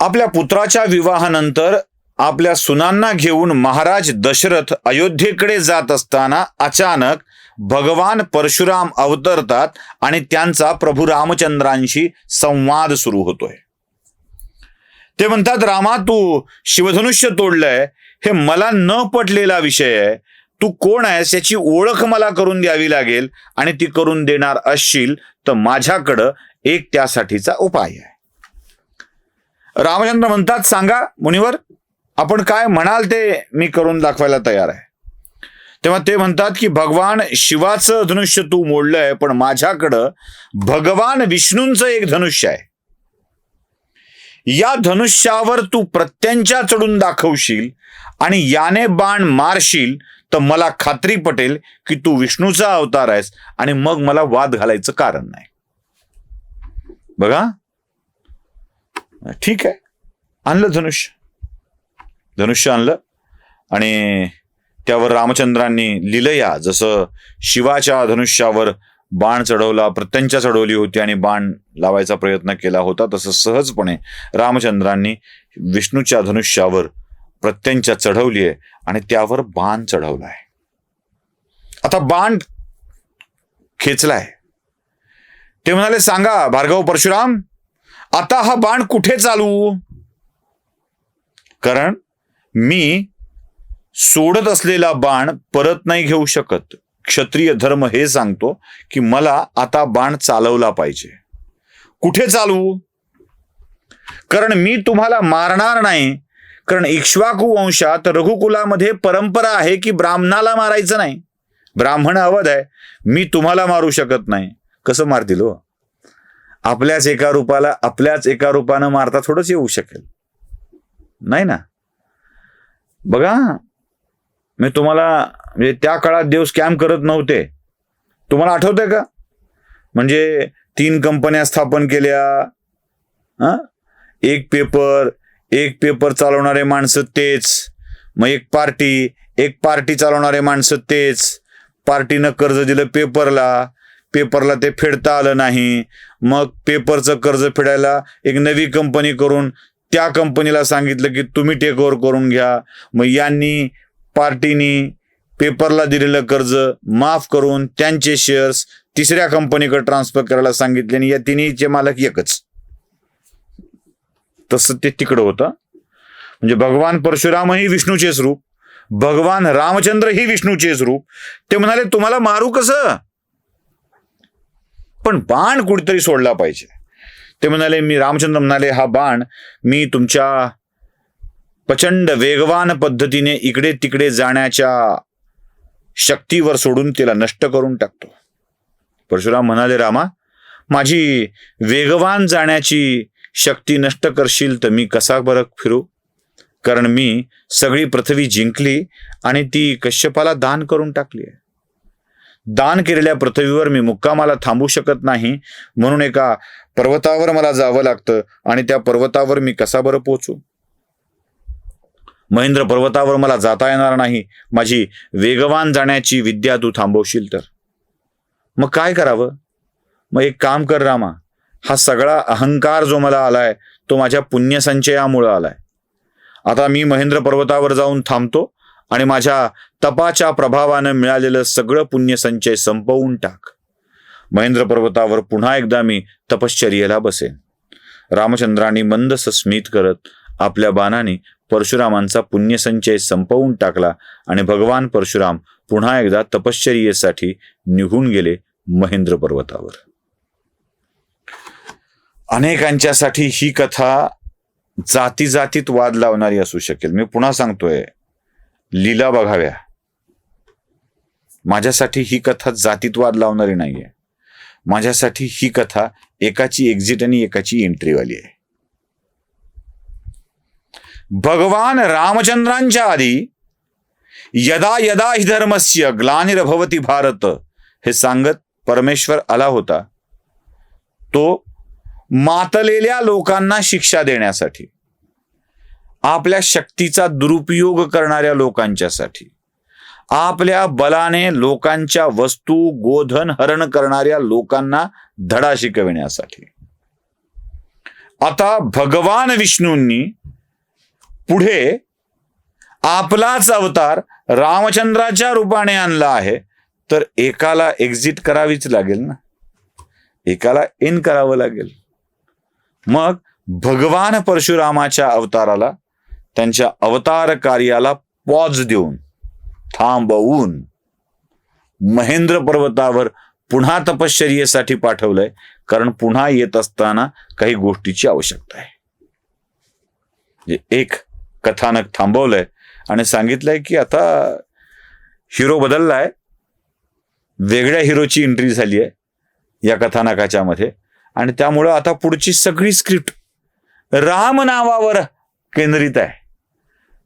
आपल्या पुत्राच्या विवाहानंतर आपल्या सुनांना घेऊन महाराज दशरथ अयोध्येकडे जात असताना अचानक भगवान परशुराम अवतरतात आणि त्यांचा प्रभू रामचंद्रांशी संवाद सुरू होतोय. ते म्हणतात रामा तू शिवधनुष्य तोडलंय. हे मला न पटलेला विषय आहे. तू कोण आहेस याची ओळख मला करून द्यावी लागेल आणि ती करून देणार असशील तर माझ्याकडं एक त्यासाठीचा उपाय आहे. रामचंद्र म्हणतात सांगा मुनिवर आपण काय म्हणाल ते मी करून दाखवायला तयार आहे. तेव्हा ते म्हणतात की भगवान शिवाचं धनुष्य तू मोडलंय पण माझ्याकडं भगवान विष्णूंचं एक धनुष्य आहे. या धनुष्यावर तू प्रत्यंच्या चढून दाखवशील आणि याने बाण मारशील तर मला खात्री पटेल की तू विष्णूचा अवतार आहेस आणि मग मला वाद घालायचं कारण नाही. बघा ठीक आहे. आणलं धनुष्य. धनुष्य आणलं. आणि त्यावर रामचंद्रांनी लिलया जसं शिवाच्या धनुष्यावर बाण चढवला प्रत्यंच्या चढवली होती आणि बाण लावायचा प्रयत्न केला होता तसं सहजपणे रामचंद्रांनी विष्णूच्या धनुष्यावर प्रत्यंच्या चढवली आहे आणि त्यावर बाण चढवला आहे आता बाण खेचलाय. ते म्हणाले सांगा भार्गव परशुराम आता हा बाण कुठे चालू? कारण मी सोडत असलेला बाण परत नाही घेऊ शकत. क्षत्रिय धर्म हे सांगतो की मला आता बाण चालवला पाहिजे. कुठे चालवू कारण मी तुम्हाला मारणार नाही. कारण इक्ष्वाकू वंशात रघुकुलामध्ये परंपरा आहे की ब्राह्मणाला मारायचं नाही. ब्राह्मण अवध आहे. मी तुम्हाला मारू शकत नाही. कसं मारतील हो? आपल्याच एका रूपाला आपल्याच एका रूपानं मारता थोडंच येऊ शकेल. नाही ना? बघा मी तुम्हाला म्हणजे त्या काळात देव स्कॅम करत नव्हते. तुम्हाला आठवतंय का? म्हणजे तीन कंपन्या स्थापन केल्या. हा? एक पेपर एक पेपर चालवणारे माणसं तेच. मग एक पार्टी एक पार्टी चालवणारे माणसं तेच. पार्टीनं कर्ज दिलं पेपरला पेपरला ते फेडता आलं नाही. मग पेपरचं कर्ज फेडायला एक नवी कंपनी करून त्या कंपनीला सांगितलं की तुम्ही टेक ओव्हर करून घ्या. मग यांनी पार्टीनी पेपरला दिलेलं कर्ज माफ करून त्यांचे शेअर्स तिसऱ्या कंपनीकडे ट्रान्सफर करायला सांगितले आणि या तिन्हीचे मालक एकच. तसं ते तिकडं होतं. म्हणजे भगवान परशुरामही विष्णूचेच रूप. भगवान रामचंद्र ही विष्णूचेच रूप. ते म्हणाले तुम्हाला मारू कसं? पण बाण कुठेतरी सोडला पाहिजे. ते म्हणाले मी रामचंद्र म्हणाले हा बाण मी तुमच्या प्रचंड वेगवान पद्धतीने इकडे तिकडे जाण्याच्या शक्तीवर सोडून तिला नष्ट करून टाकतो. परशुराम म्हणाले रामा माझी वेगवान जाण्याची शक्ती नष्ट करशील तर मी कसा बरं फिरू? कारण मी सगळी पृथ्वी जिंकली आणि ती कश्यपाला दान करून टाकली आहे. दान केलेल्या पृथ्वीवर मी मुक्कामाला थांबू शकत नाही. म्हणून एका पर्वतावर मला जावं लागतं आणि त्या पर्वतावर मी कसा बरं पोचू महेंद्र पर्वतावर मला जाता येणार नाही. माझी वेगवान जाण्याची विद्या तू थांबवशील तर. मग काय करावं? मग एक काम कर रामा. हा सगळा अहंकार जो मला आलाय तो माझ्या पुण्यसंचयामुळं आलाय. आता मी महेंद्र पर्वतावर जाऊन थांबतो आणि माझ्या तपाच्या प्रभावानं मिळालेलं सगळं पुण्यसंचय संपवून टाक. महेंद्र पर्वतावर पुन्हा एकदा मी तपश्चर्येला बसेन. रामचंद्रांनी मंद स्मित करत आपल्या बाणाने परशुरामांचा पुण्यसंचय संपवून टाकला आणि भगवान परशुराम पुन्हा एकदा तपश्चर्येसाठी निघून गेले महेंद्र पर्वतावर. अनेकांच्यासाठी ही कथा जाती जातीत वाद लावणारी असू शकेल. मी पुन्हा सांगतोय लीला बघाव्या. माझ्यासाठी ही कथा जातीतवाद लावणारी लावणारी नाहीये. माझ्यासाठी ही कथा एकाची एक्झिट आणि एकाची एंट्रीवाली आहे. भगवान रामचंद्रांच्या आधी यदा यदा हि धर्मस्य ग्लानिर्भवती भारत हे सांगत परमेश्वर आला होता. तो मातलेल्या लोकांना शिक्षा देण्यासाठी. आपल्या शक्तीचा दुरुपयोग करणाऱ्या लोकांच्यासाठी. आपल्या बलाने लोकांच्या वस्तू गोधन हरण करणाऱ्या लोकांना धडा शिकविण्यासाठी. आता भगवान विष्णूंनी पुढे आपलाच अवतार रामचंद्राच्या रूपाने आणला आहे. तर एकाला एक्झिट करावीच लागेल ना? एकाला इन करावं लागेल. मग भगवान परशुरामाच्या अवताराला त्यांच्या अवतार कार्याला पॉज देऊन थांबवून महेंद्र पर्वतावर पुन्हा तपश्चर्येसाठी पाठवलंय. कारण पुन्हा येत असताना काही गोष्टीची आवश्यकता आहे. म्हणजे एक कथानक थांबवलंय आणि सांगितलंय की आता हिरो बदललाय. वेगळ्या हिरोची एंट्री झाली आहे या कथानकाच्या मध्ये. आणि त्यामुळं आता पुढची सगळी स्क्रिप्ट राम नावावर केंद्रित आहे.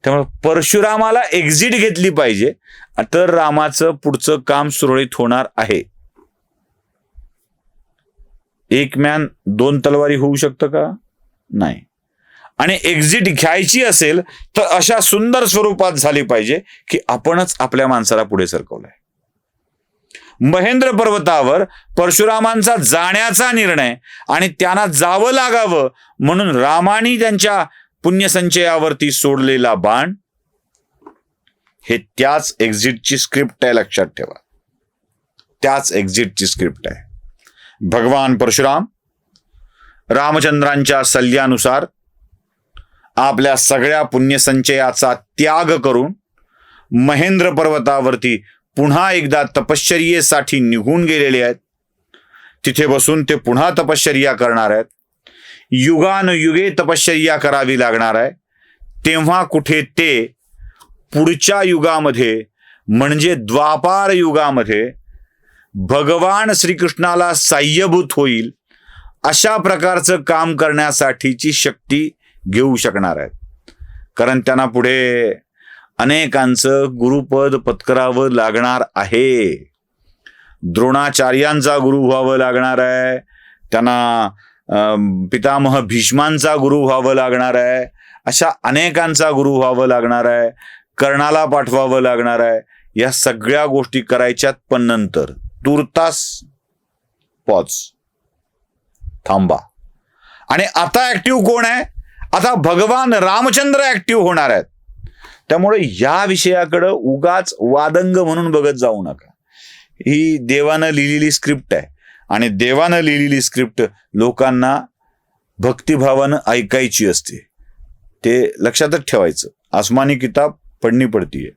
त्यामुळे परशुरामाला एक्झिट घेतली पाहिजे. तर रामाचं पुढचं काम सुरळीत होणार आहे. एक मॅन दोन तलवारी होऊ शकतं का? नाही. आणि एक्झिट घ्यायची असेल तर अशा सुंदर स्वरूपात झाली पाहिजे की आपणच आपल्या माणसाला पुढे सरकवलंय. महेंद्र पर्वतावर परशुरामांचा जाण्याचा निर्णय आणि त्यांना जावं लागावं म्हणून रामानी त्यांच्या पुण्यसंचयावरती सोडलेला बाण हे त्याच एक्झिटची स्क्रिप्ट आहे लक्षात ठेवा. त्याच एक्झिटची स्क्रिप्ट आहे. भगवान परशुराम रामचंद्रांच्या सल्ल्यानुसार आपल्या सगळ्या पुण्यसंचयाचा त्याग करून महेंद्र पर्वतावरती पुन्हा एकदा तपश्चर्येसाठी निघून गेलेले आहेत. तिथे बसून ते पुन्हा तपश्चर्या करणार आहेत. युगानुयुगे तपश्चर्या करावी लागणार आहे. तेव्हा कुठे ते पुढच्या युगामध्ये म्हणजे द्वापार युगामध्ये भगवान श्रीकृष्णाला साह्यभूत होईल अशा प्रकारचं काम करण्यासाठीची शक्ती घेऊ शकणार आहेत. कारण त्यांना पुढे अनेकांचं गुरुपद पत्करावं लागणार आहे. द्रोणाचार्यांचा गुरु व्हावं लागणार आहे. त्यांना पितामह भीष्मांचा गुरु व्हावं लागणार आहे. अशा अनेकांचा गुरु व्हावं लागणार आहे. कर्णाला पाठवावं लागणार आहे. या सगळ्या गोष्टी करायच्यात पण नंतर. तुर्तास पॉज. थांबा. आणि आता ऍक्टिव्ह कोण आहे? आता भगवान रामचंद्र ऍक्टिव्ह होणार आहेत. त्यामुळे या विषयाकडं उगाच वादंग म्हणून बघत जाऊ नका. ही देवानं लिहिलेली स्क्रिप्ट आहे. आणि देवानं लिहिलेली स्क्रिप्ट लोकांना भक्तिभावानं ऐकायची असते. ते लक्षातच ठेवायचं. आसमानी किताब पडणी पडतीये.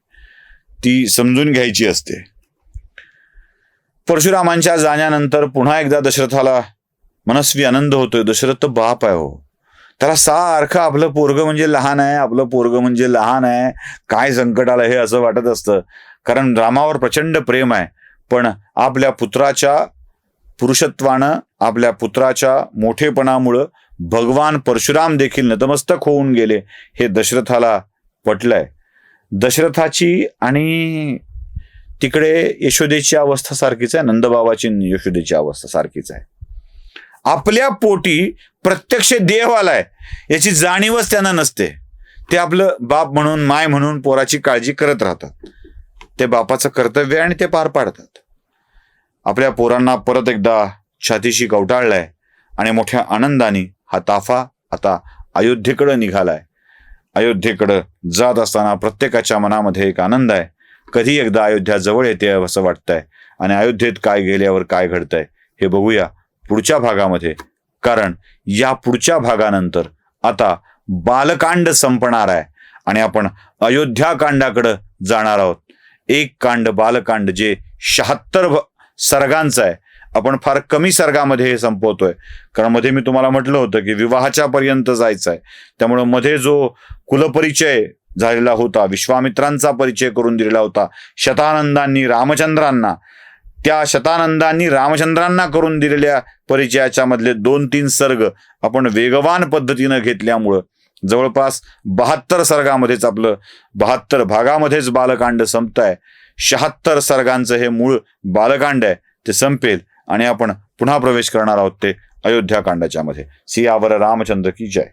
ती समजून घ्यायची असते. परशुरामांच्या जाण्यानंतर पुन्हा एकदा दशरथाला मनस्वी आनंद होतोय. दशरथ बाप आहे हो. त्याला सारखं आपलं पोरग म्हणजे लहान आहे आपलं पोरग म्हणजे लहान आहे. काय संकट आलं हे असं वाटत असतं. कारण रामावर प्रचंड प्रेम आहे. पण आपल्या पुत्राच्या पुरुषत्वानं आपल्या पुत्राच्या मोठेपणामुळं भगवान परशुराम देखील नतमस्तक होऊन गेले हे दशरथाला पटलंय. दशरथाची आणि तिकडे यशोदेची अवस्था सारखीच आहे नंदबाबाची यशोदेची अवस्था सारखीच आहे. आपल्या पोटी प्रत्यक्ष देव आलाय याची जाणीवच त्यांना नसते. ते आपलं बाप म्हणून माय म्हणून पोराची काळजी करत राहतात. ते बापाचं कर्तव्य आहे आणि ते पार पाडतात. आपल्या पोरांना परत एकदा छातीशी कवटाळलाय आणि मोठ्या आनंदाने हा ताफा आता अयोध्येकडं निघालाय. अयोध्येकडं जात असताना प्रत्येकाच्या मनामध्ये एक आनंद आहे. कधी एकदा अयोध्या जवळ येते असं वाटतंय आणि अयोध्येत काय गेल्यावर काय घडतंय हे बघूया पुढच्या भागामध्ये. कारण या पुढच्या भागानंतर आता बालकांड संपणार आहे आणि आपण अयोध्या कांडाकडं जाणार आहोत. एक कांड बालकांड जे शहात्तर सर्गांचा आहे. आपण फार कमी सर्गामध्ये हे संपवतोय. कारण मध्ये मी तुम्हाला म्हटलं होतं की विवाहाच्या पर्यंत जायचं आहे. त्यामुळं मध्ये जो कुलपरिचय झालेला होता विश्वामित्रांचा परिचय करून दिलेला होता शतानंदांनी रामचंद्रांना त्या शतानंदांनी रामचंद्रांना करून दिलेल्या परिचयाच्या मधले दोन तीन सर्ग आपण वेगवान पद्धतीनं घेतल्यामुळं जवळपास बहात्तर सर्गामध्येच आपलं बहात्तर भागामध्येच बालकांड संपत आहे शहात्तर सर्गांचं हे मूळ बालकांड आहे ते संपेल आणि आपण पुन्हा प्रवेश करणार आहोत ते अयोध्याकांडाच्या मध्ये सियावर रामचंद्र की जय.